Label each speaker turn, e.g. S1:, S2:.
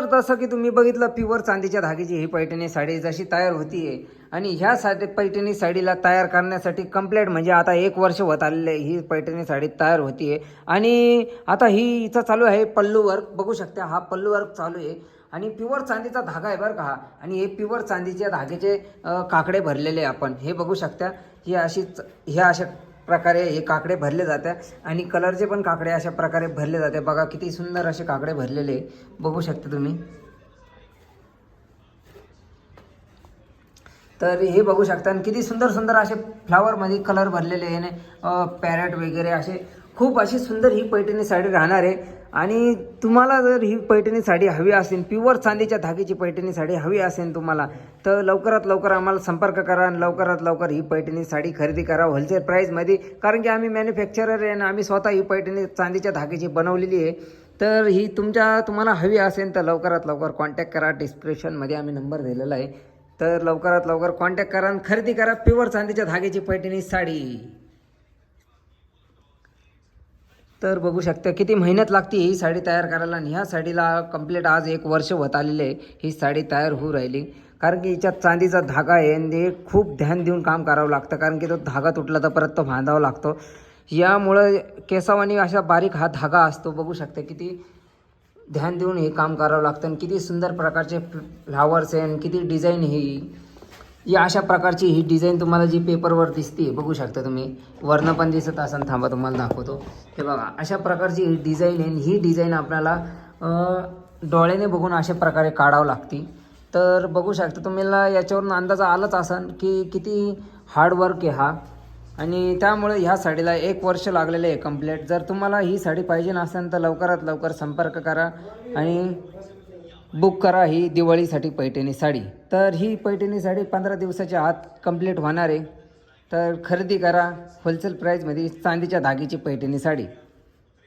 S1: तर जसं की तुम्ही बघितलं प्युअर चांदीच्या धाग्याची ही पैठणी साडी जशी तयार होती आहे आणि ह्या साडी पैठणी साडीला तयार करण्यासाठी कंप्लीट म्हणजे आता एक वर्ष होत आलेले ही पैठणी साडी तयार होतीये. आणि आता ही इथं चालू आहे पल्लू वर्क बघू शकता हा पल्लू वर्क चालू आहे. आणि प्युअर चांदीचा धागा आहे बरं का हा. आणि हे प्युअर चांदीच्या धाग्याचे काकडे भरलेले आपण. हे बघू शकता. ही अशीच ह्या अशा प्रकारे हे काकडे भरले जाते आणि कलरचे पण काकडे अशा प्रकारे भरले जाते. बघा किती सुंदर असे काकडे भरलेले आहे. बघू शकता तुम्ही. तर हे बघू शकता. आणि किती सुंदर सुंदर असे फ्लावरमध्ये कलर भरलेले आहे. पॅरेट वगैरे असे खूप अशी सुंदर ही पैठणी साडी राहणार आहे. आणि तुम्हाला जर ही पैठणी साडी हवी असेल प्युअर चांदीच्या धागेची पैठणी साडी हवी असेल तुम्हाला तर लवकरात लवकर आम्हाला संपर्क करा आणि लवकरात लवकर ही पैठणी साडी खरेदी करा होलसेल प्राईजमध्ये कारण की आम्ही मॅन्युफॅक्चरर आहे आणि आम्ही स्वतः ही पैठणी चांदीच्या धागेची बनवलेली आहे. तर ही तुमच्या तुम्हाला हवी असेल तर लवकरात लवकर कॉन्टॅक्ट करा. डिस्क्रिप्शनमध्ये आम्ही नंबर दिलेला आहे. तर लवकरात लवकर कॉन्टॅक्ट करा आणि खरेदी करा प्युअर चांदीच्या धागेची पैठणी साडी. तर बघू शकता. किती मेहनत लागते ही साडी तयार करायला आणि ह्या साडीला कंप्लीट आज एक वर्ष होत आलेले आहे. ही साडी तयार होऊ राहिली. कारण की हिच्यात चांदीचा धागा आहे आणि ते खूप ध्यान देऊन काम करावं लागतं. कारण की तो धागा तुटला तर परत तो बांधावा लागतो. यामुळं केसावानी अशा बारीक हा धागा असतो. बघू शकता किती ध्यान देऊन हे काम करावं लागतं. आणि किती सुंदर प्रकारचे फ्लावर्स आहे आणि किती डिझाईन ही. या अशा प्रकारची ही डिझाईन तुम्हाला जी पेपरवर दिसते बघू शकता तुम्ही. वरनं पण दिसत असाल थांबा तुम्हाला दाखवतो. हे बघा अशा प्रकारची ही डिझाईन आहे. आणि ही डिझाईन आपल्याला डोळ्याने बघून अशा प्रकारे काढावं लागते. तर बघू शकता तुम्हाला याच्यावरून अंदाज आलाच असन की किती हार्डवर्क आहे हा. आणि त्यामुळे ह्या साडीला एक वर्ष लागलेलं आहे कंप्लीट जर तुम्हाला ही साडी पाहिजे नसेल तर लवकरात लवकर संपर्क करा. आणि बुक करा ही दिवाळीसाठी पैठणी साडी. तर ही पैठणी साडी पंधरा दिवसाच्या आत कंप्लीट होणार आहे. तर खरेदी करा. होलसेल प्राईजमध्ये चांदीच्या धागेची पैठणी साडी.